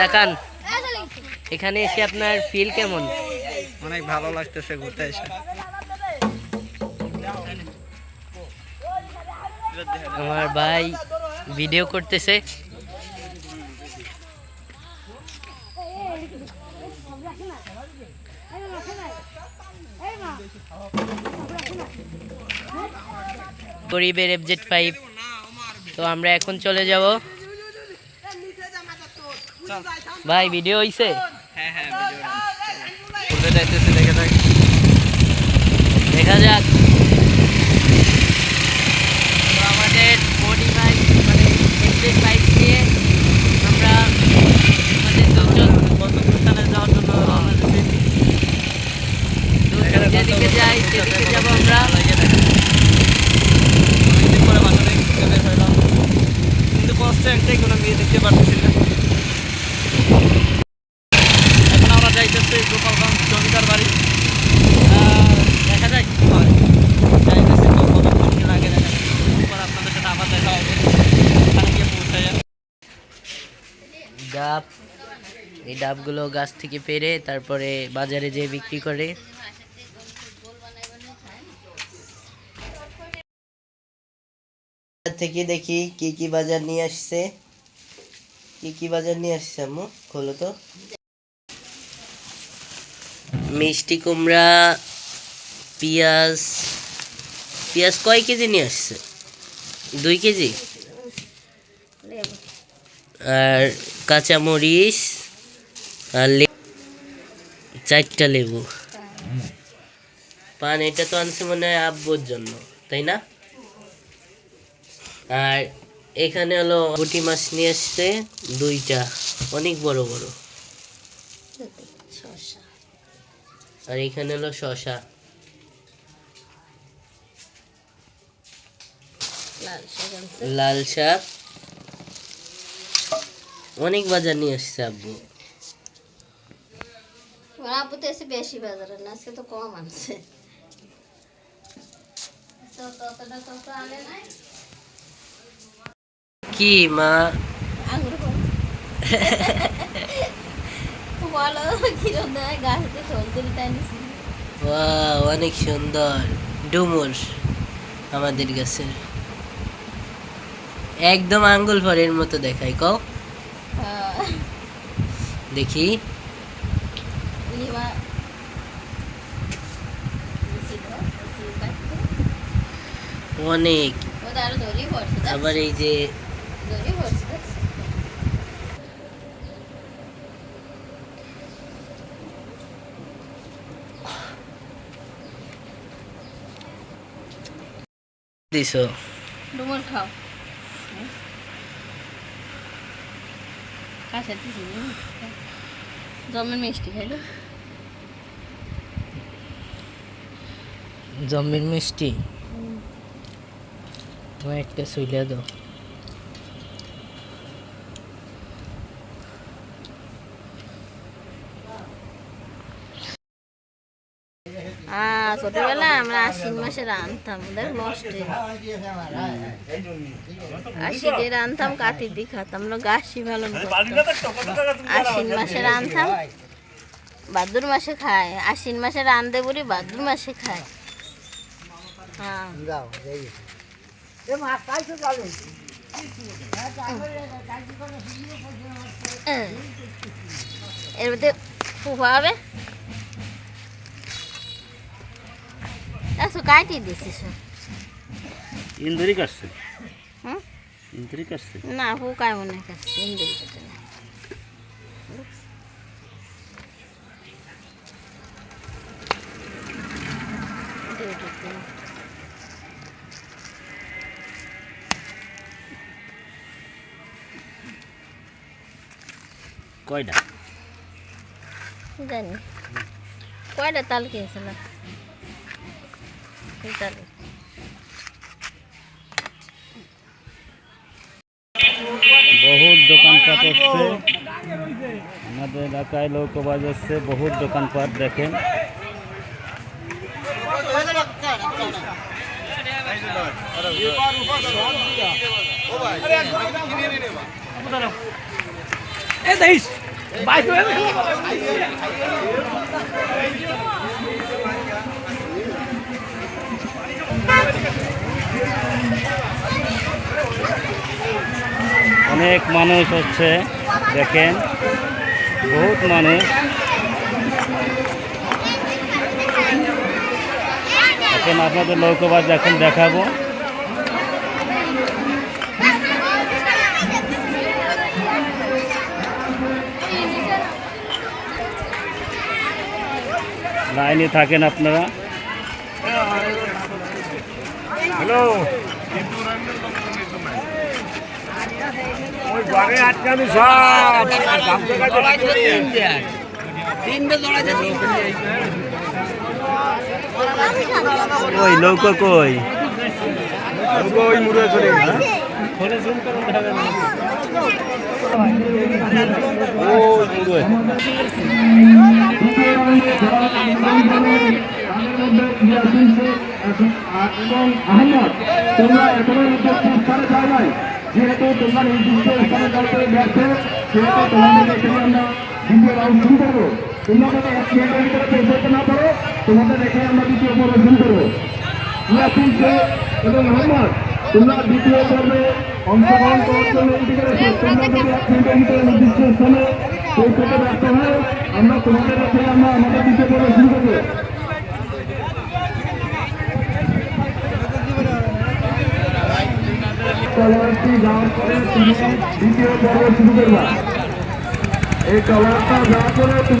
তাকান। এখানে এসে আপনার ফিল কেমন? অনেক ভালো লাগতেছে ঘুরতে এসে। আমার ভাই ভিডিও করতেছে। গরিবের এফজেড ফাইভ তো আমরা এখন চলে যাব। ভাই ভিডিও হইছে? হ্যাঁ হ্যাঁ যাইতেছি দেখে থাক। দেখা যাক। আমাদের বডি বাইক মানে বাইক দিয়ে আমরা আমাদের দুজন গন্তব্যস্থানে যাওয়ার জন্য যেদিকে যাই সেদিকে যাব আমরা অনেকদিন পরে বাসা থেকে ঘুরতে বের হইলাম কিন্তু কষ্ট একটাই কোনো মেয়ে দেখতে পারতেছি না এখন আমরা যাইতেছি গোপালগঞ্জ জমিদার বাড়ি আহ, দেখা যায় কি হয় যাইতেছি তো কতক্ষণ কি লাগে দেখা যাক পর আপনাদের সাথে আবার দেখা হবে ওখানে গিয়ে পৌঁছায় ডাব এই ডাবগুলো গাছ থেকে পেরে তারপরে বাজারে যেয়ে বিক্রি করে। থেকে দেখি কি কি বাজার নিয়ে আসছে। কি কি বাজার নিয়ে আসছে আম্মু খোলো তো। মিষ্টি কুমড়া পেঁয়াজ পেঁয়াজ কয় কেজি নিয়ে আসছে? দুই কেজি? আর কাঁচামরিচ? চারটা লেবু। পান এটা তো আনছে মনে হয় আব্বুর জন্য তাই না? আর এখানে হলো পুঁটি মাছ নিয়ে আসছে দুইটা অনেক বড় বড়। আর এখানে হলো শশা লাল শাক। অনেক বাজার নিয়ে আসছে আব্বু। আব্বু তো এসে বেশি বাজারে না? আজকে তো কম আনছে। ততটা তত আনে নাই। কি মা? বলো। কিরম দেয়? গাছতে ঠোল তুলি তাই অনেক সুন্দর। ডুমুর আমাদের গাছের একদম আঙ্গুল ফলের মতো দেখায় কও। দেখি। অনেক। আবার এই যে। দিছো। ডুমুর খাও। কাছে দিছি জমের মিষ্টি খাইলো। জমির মিষ্টি? একটা সুইলা দাও। আহ ছোটবেলায় আমরা আশ্বিন মাসে রাঁধতাম দেখ নষ্ট রাঁধতাম কাতির দিয়ে খাতাম আমরা গাছি ভালো আশ্বিন মাসে রাঁধতাম। ভাদ্র মাসে খায় আশ্বিন মাসে রাঁধতে বলি ভাদ্র মাসে খায়। হ্যাঁ। হ্যাঁ। এর মধ্যে ফুফা হবে। একশো কাটিয়ে দিছিস ইন্দুরি কাটছে হুম ইন্দুরি কাটছে না ফুকায় মনে করছে ইন্দুরি কাটে কয়টা জানি কয়টা তাল কিনেছিল তাল বহুত দোকানপাট হচ্ছে আমাদের এলাকায় লোক বাজাচ্ছে বহুত দোকানপাট দেখেন অনেক মানুষ হচ্ছে দেখেন বহুত মানুষ। এখন আপনাদের লৌকবাজ এখন দেখাবো। লাইনে থাকেন আপনারা। হ্যালো। ওই ঘরে আটকানো সব। দাম তো কাছে ওই লৌকা কই ওই মুড়ে চলে গেছে আহমদ তোমরা এখনও স্থানে যাও নাই যেহেতু তোমরা নির্দিষ্ট স্থানে যাইতে ব্যর্থ সেহেতু তোমাদের এখানে আমরা দ্বিতীয় রাউন্ড শুরু করব তোমরা যদি এক মিনিটের ভিতরে পৌঁছাতে না পারো তোমাদের এখানে আমরা দ্বিতীয় পর্ব শুরু করব ইয়াসিন এবং আহমদ দ্বিতীয় পর্বে অংশগ্রহণ করার জন্য এদিকে এসো তোমরা যদি এক মিনিটের ভিতরে নির্দিষ্ট স্থানে পৌঁছাতে ব্যর্থ হয় আমরা তোমাদের এখানে আমরা আমাদের পর্ব শুরু করব। টলারটি যাওয়ার পরে তুমি দ্বিতীয় পর্ব শুরু করবা এই টলারটা যাওয়ার পরে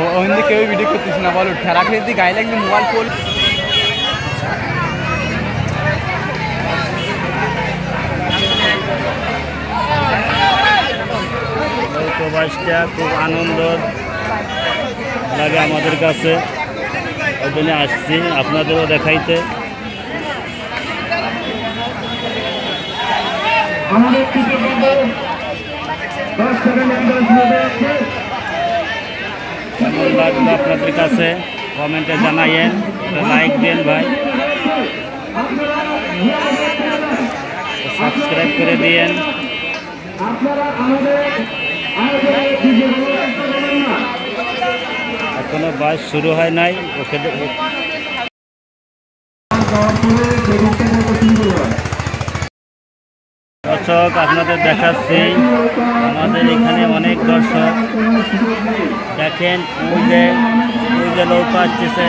ওখান কেউ ভিডিও করতেছে না বলো। ঠেলা ঠেলতে গায়ে লাগবে মোবাইল ফোন লৌকবাসটা খুব আনন্দ লাগে আমাদের কাছে। ওই জন্য আসছি আপনাদেরও দেখাইতে। আমাদের কেমন লাগল আপনাদের কাছে। কমেন্টে জানাইয়েন। লাইক দেন ভাই। সাবস্ক্রাইব করে দিয়েন। এখনও বাস শুরু হয় নাই। ওখানে দর্শক, আপনাদের দেখাচ্ছি। আমাদের এখানে অনেক দর্শক। দেখেন, ওই যে ওই যে নৌকা আসতেছে,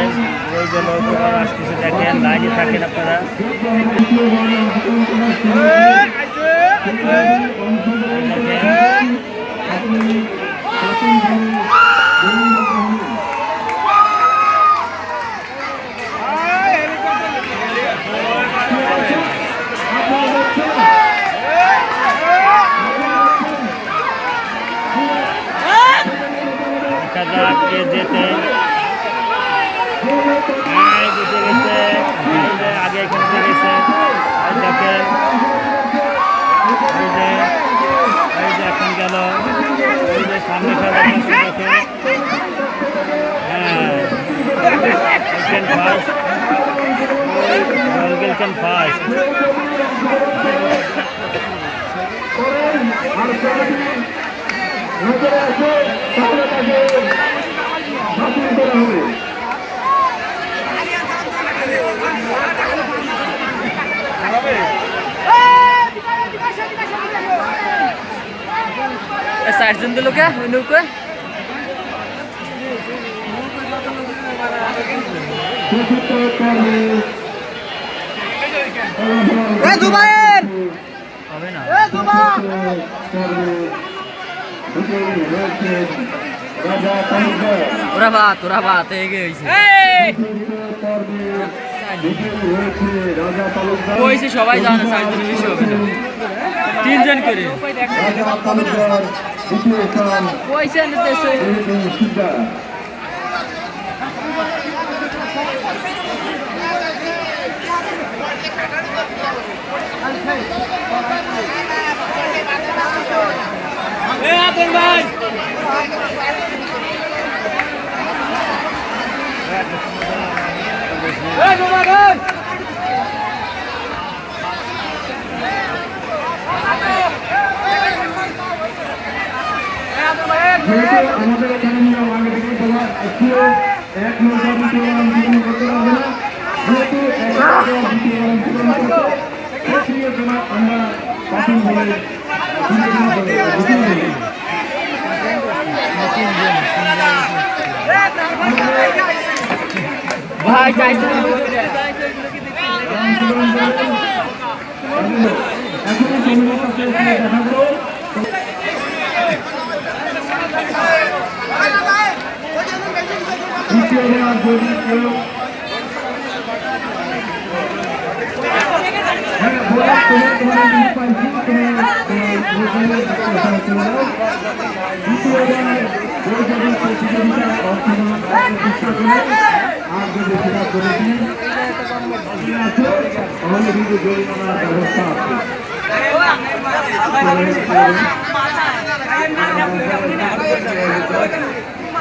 ওই যে নৌকা আসতেছে। দেখেন, লাইনে থাকেন আপনারা। দেখেন দেখা যাক কে যেতে হ্যাঁ জিতে গেছে এই যে আগে এখান থেকে গেছে এই দেখেন এই যে এই যে এখন গেল এই যে সামনে খেলা হচ্ছে দেখেন হ্যাঁ গেলছেন ফার্স্ট গেলছেন ফার্স্ট নজরে আসে তাহলে তাকে বাতিল করা হবে নৌকা চতুর্থ পর্বে হবে না রয়েছে রাজা তালুকদার ওরা ভাত ওরা ভাত এগে হয়েছে সবাই জানে চারজন বেশি হবে না। তিনজন করে তালুকদার দ্বিতীয় স্থান কইছে নিতেছে সিদ্ধা যেহেতু আমাদের এখানে নিয়ম আগে থেকে সবার একটিও এক নৌকা দ্বিতীয় অংশগ্রহণ করতে পারবে না যেহেতু এক নৌকা দ্বিতীয় অংশগ্রহণ করতে সক্রিয় জমা আমরা প্রাথমিক বলে ভাই চাইছে এখনও সময়ের সাথে দেখা গেল দ্বিতীয় জমা যদি কেউ হ্যাঁ, বলা তোমার তোমার জিনিস পাইছি তোমার তোমার তোমার চলে যাও দ্বিতীয় জমা ওই যদি প্রতিযোগিতা অংশগ্রহণ চেষ্টা করে আর যদি সেটা করেছেন আছে তাহলে কিন্তু জরিমানার ব্যবস্থা আছে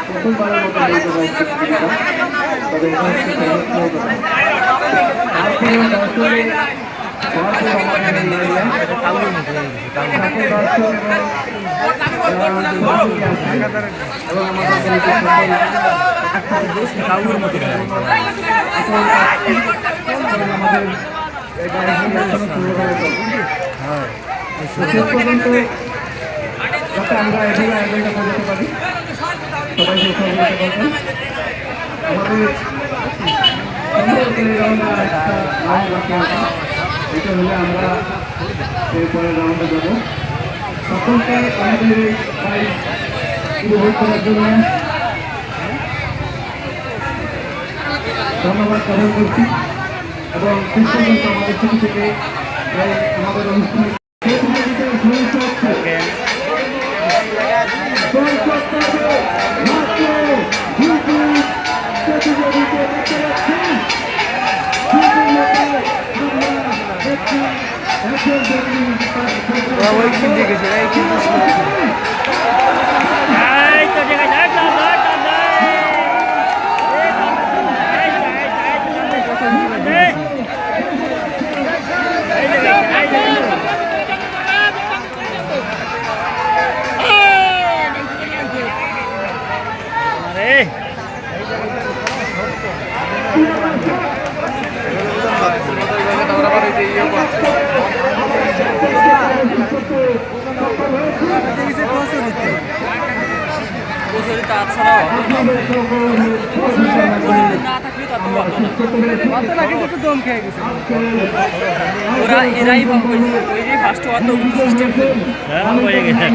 প্রথমবারের মতো বলতে শেষ পর্যন্ত যাতে আমরা এগুলো এগোতে পৌঁছতে পারি সবাইকে সহযোগিতা করবেন আমাদের সুন্দর করে আমরা একটা এটা হলে আমরা এরপরে রাউন্ডে যাব। সকলকে আমাদের এই ফাইট উপভোগ করার জন্য ধন্যবাদ জ্ঞাপন করছি এবং শেষ আমাদের ছুটি থেকে আমাদের অনুষ্ঠানে শেষ পর্যন্ত সমস্যা হচ্ছে এই তো জায়গায় যাই টান দাও, টান দাও। এই টান দাও, ওরা এরাই ভাবছে ওই ফার্স্ট অত সিস্টেম হ্যাঁ হয়ে গেছে.